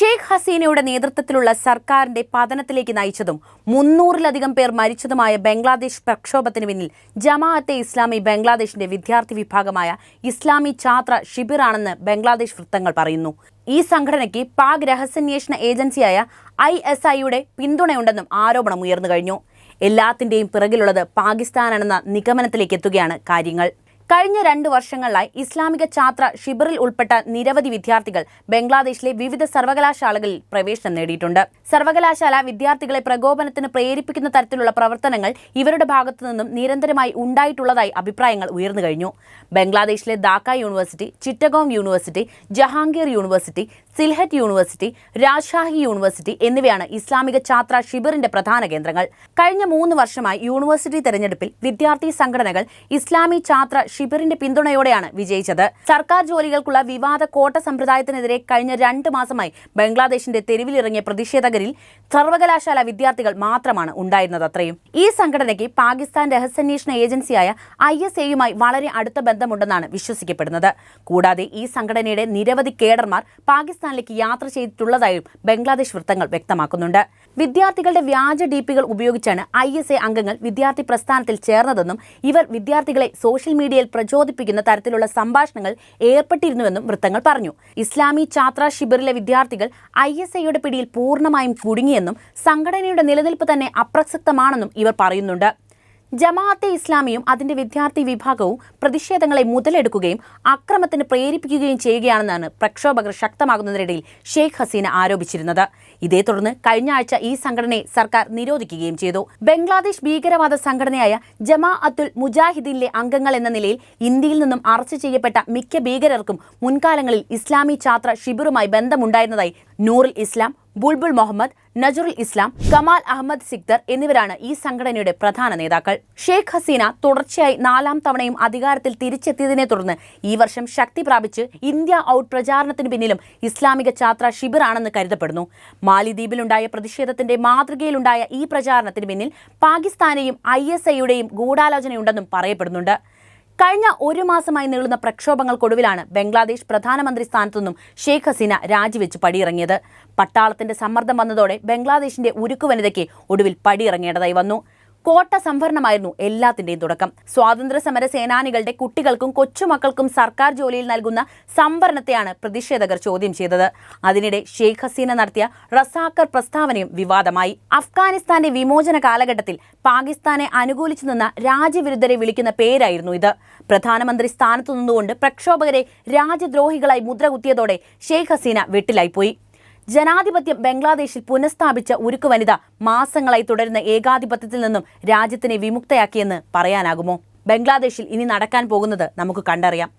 ഷെയ്ഖ് ഹസീനയുടെ നേതൃത്വത്തിലുള്ള സർക്കാരിന്റെ പതനത്തിലേക്ക് നയിച്ചതും മുന്നൂറിലധികം പേർ മരിച്ചതുമായ ബംഗ്ലാദേശ് പ്രക്ഷോഭത്തിന് പിന്നിൽ ജമാഅത്തെ ഇസ്ലാമി ബംഗ്ലാദേശിന്റെ വിദ്യാർത്ഥി വിഭാഗമായ ഇസ്ലാമി ഛാത്ര ഷിബിറാണെന്ന് ബംഗ്ലാദേശ് വൃത്തങ്ങൾ പറയുന്നു. ഈ സംഘടനയ്ക്ക് പാക് രഹസ്യാന്വേഷണ ഏജൻസിയായ ഐ എസ് ഐയുടെ പിന്തുണയുണ്ടെന്നും ആരോപണം ഉയർന്നു കഴിഞ്ഞു. എല്ലാത്തിന്റെയും പിറകിലുള്ളത് പാകിസ്ഥാനാണെന്ന നിഗമനത്തിലേക്ക് എത്തുകയാണ് കാര്യങ്ങൾ. കഴിഞ്ഞ രണ്ട് വർഷങ്ങളിലായി ഇസ്ലാമിക ഛാത്ര ഷിബറിൽ ഉൾപ്പെട്ട നിരവധി വിദ്യാർത്ഥികൾ ബംഗ്ലാദേശിലെ വിവിധ സർവകലാശാലകളിൽ പ്രവേശനം നേടിയിട്ടുണ്ട്. സർവകലാശാല വിദ്യാർത്ഥികളെ പ്രകോപനത്തിന് പ്രേരിപ്പിക്കുന്ന തരത്തിലുള്ള പ്രവർത്തനങ്ങൾ ഇവരുടെ ഭാഗത്തു നിന്നും നിരന്തരമായി ഉണ്ടായിട്ടുള്ളതായി അഭിപ്രായങ്ങൾ ഉയർന്നു കഴിഞ്ഞു. ബംഗ്ലാദേശിലെ Dhaka university Chittagong university Jahangir university Sylhet university Rajshahi university എന്നിവയാണ് ഇസ്ലാമിക ഛാത്ര ഷിബിറിന്റെ പ്രധാന കേന്ദ്രങ്ങൾ. കഴിഞ്ഞ മൂന്ന് വർഷമായി യൂണിവേഴ്സിറ്റി തെരഞ്ഞെടുപ്പിൽ വിദ്യാർത്ഥി സംഘടനകൾ ഇസ്ലാമി ഛാത്ര ഷിബിറിന്റെ പിന്തുണയോടെയാണ് വിജയിച്ചത്. സർക്കാർ ജോലികൾക്കുള്ള വിവാദ കോട്ട സമ്പ്രദായത്തിനെതിരെ കഴിഞ്ഞ രണ്ട് മാസമായി ബംഗ്ലാദേശിന്റെ തെരുവിലിറങ്ങിയ പ്രതിഷേധകരിൽ സർവകലാശാല വിദ്യാർത്ഥികൾ മാത്രമാണ് ഉണ്ടായിരുന്നത് അത്രയും. ഈ സംഘടനയ്ക്ക് പാകിസ്ഥാൻ രഹസ്യാന്വേഷണ ഏജൻസിയായ ഐ എസ് എയുമായി വളരെ അടുത്ത ബന്ധമുണ്ടെന്നാണ് വിശ്വസിക്കപ്പെടുന്നത്. കൂടാതെ ഈ സംഘടനയുടെ നിരവധി കേഡർമാർ പാകിസ്ഥാനിലേക്ക് യാത്ര ചെയ്തിട്ടുള്ളതായും ബംഗ്ലാദേശ് വൃത്തങ്ങൾ വ്യക്തമാക്കുന്നുണ്ട്. വിദ്യാർത്ഥികളുടെ വ്യാജ ഡിപികൾ ഉപയോഗിച്ചാണ് ഐ എസ് എ അംഗങ്ങൾ വിദ്യാർത്ഥി പ്രസ്ഥാനത്തിൽ ചേർന്നതെന്നും ഇവർ വിദ്യാർത്ഥികളെ സോഷ്യൽ മീഡിയയിൽ പ്രചോദിപ്പിക്കുന്ന തരത്തിലുള്ള സംഭാഷണങ്ങൾ ഏർപ്പെട്ടിരുന്നുവെന്നും വൃത്തങ്ങൾ പറഞ്ഞു. ഇസ്ലാമി ഛാത്ര ഷിബിറിലെ വിദ്യാർത്ഥികൾ ഐ എസ് ഐയുടെ പിടിയിൽ പൂർണമായും കുടുങ്ങിയെന്നും സംഘടനയുടെ നിലനിൽപ്പ് തന്നെ അപ്രസക്തമാണെന്നും ഇവർ പറയുന്നുണ്ട്. ജമാഅത്തെ ഇസ്ലാമിയും അതിന്റെ വിദ്യാർത്ഥി വിഭാഗവും പ്രതിഷേധങ്ങളെ മുതലെടുക്കുകയും അക്രമത്തിന് പ്രേരിപ്പിക്കുകയും ചെയ്യുകയാണെന്നാണ് പ്രക്ഷോഭകർ ശക്തമാകുന്നതിനിടയിൽ ഷെയ്ഖ് ഹസീന ആരോപിച്ചിരുന്നത്. ഇതേ തുടർന്ന് കഴിഞ്ഞ ആഴ്ച ഈ സംഘടനയെ സർക്കാർ നിരോധിക്കുകയും ചെയ്തു. ബംഗ്ലാദേശ് ഭീകരവാദ സംഘടനയായ ജമാ അത്തുൽ മുജാഹിദീനിലെ അംഗങ്ങൾ എന്ന നിലയിൽ ഇന്ത്യയിൽ നിന്നും അറസ്റ്റ് ചെയ്യപ്പെട്ട മിക്ക ഭീകരർക്കും മുൻകാലങ്ങളിൽ ഇസ്ലാമി ഛാത്ര ഷിബിറുമായി ബന്ധമുണ്ടായിരുന്നതായി നൂറിൽ ഇസ്ലാം ബുൾബുൾ മുഹമ്മദ് നജറുൽ ഇസ്ലാം കമാൽ അഹമ്മദ് സിക്ദർ എന്നിവരാണ് ഈ സംഘടനയുടെ പ്രധാന നേതാക്കൾ. ഷെയ്ഖ് ഹസീന തുടർച്ചയായി നാലാം തവണയും അധികാരത്തിൽ തിരിച്ചെത്തിയതിനെ തുടർന്ന് ഈ വർഷം ശക്തി പ്രാപിച്ച് ഇന്ത്യ ഔട്ട് പ്രചാരണത്തിന് പിന്നിലും ഇസ്ലാമിക ഛാത്ര ഷിബിറാണെന്ന് കരുതപ്പെടുന്നു. മാലിദ്വീപിലുണ്ടായ പ്രതിഷേധത്തിന്റെ മാതൃകയിലുണ്ടായ ഈ പ്രചാരണത്തിന് പിന്നിൽ പാകിസ്ഥാനെയും ഐ എസ് ഐയുടെയും ഗൂഢാലോചനയുണ്ടെന്നും പറയപ്പെടുന്നുണ്ട്. കഴിഞ്ഞ ഒരു മാസമായി നീളുന്ന പ്രക്ഷോഭങ്ങൾക്കൊടുവിലാണ് ബംഗ്ലാദേശ് പ്രധാനമന്ത്രി സ്ഥാനത്തുനിന്നും ഷെയ്ഖ് ഹസീന രാജിവെച്ച് പടിയിറങ്ങിയത്. പട്ടാളത്തിന്റെ സമ്മർദ്ദം വന്നതോടെ ബംഗ്ലാദേശിന്റെ ഉരുക്കു വനിതയ്ക്ക് ഒടുവിൽ പടിയിറങ്ങേണ്ടതായി വന്നു. കോട്ട സംഭരണമായിരുന്നു എല്ലാത്തിന്റെയും തുടക്കം. സ്വാതന്ത്ര്യ സമര സേനാനികളുടെ കുട്ടികൾക്കും കൊച്ചുമക്കൾക്കും സർക്കാർ ജോലിയിൽ നൽകുന്ന സംവരണത്തെയാണ് പ്രതിഷേധകർ ചോദ്യം ചെയ്തത്. അതിനിടെ ഷെയ്ഖ് ഹസീന നടത്തിയ റസാക്കർ പ്രസ്താവനയും വിവാദമായി. അഫ്ഗാനിസ്ഥാന്റെ വിമോചന കാലഘട്ടത്തിൽ പാകിസ്ഥാനെ അനുകൂലിച്ചു നിന്ന രാജ്യവിരുദ്ധരെ വിളിക്കുന്ന പേരായിരുന്നു ഇത്. പ്രധാനമന്ത്രി സ്ഥാനത്തു നിന്നുകൊണ്ട് പ്രക്ഷോഭകരെ രാജ്യദ്രോഹികളായി മുദ്രകുത്തിയതോടെ ഷെയ്ഖ് ഹസീന വെട്ടിലായിപ്പോയി. ജനാധിപത്യം ബംഗ്ലാദേശിൽ പുനഃസ്ഥാപിച്ച ഉരുക്കു വനിത മാസങ്ങളായി തുടരുന്ന ഏകാധിപത്യത്തിൽ നിന്നും രാജ്യത്തിനെ വിമുക്തയാക്കിയെന്ന് പറയാനാകുമോ? ബംഗ്ലാദേശിൽ ഇനി നടക്കാൻ പോകുന്നത് നമുക്ക് കണ്ടറിയാം.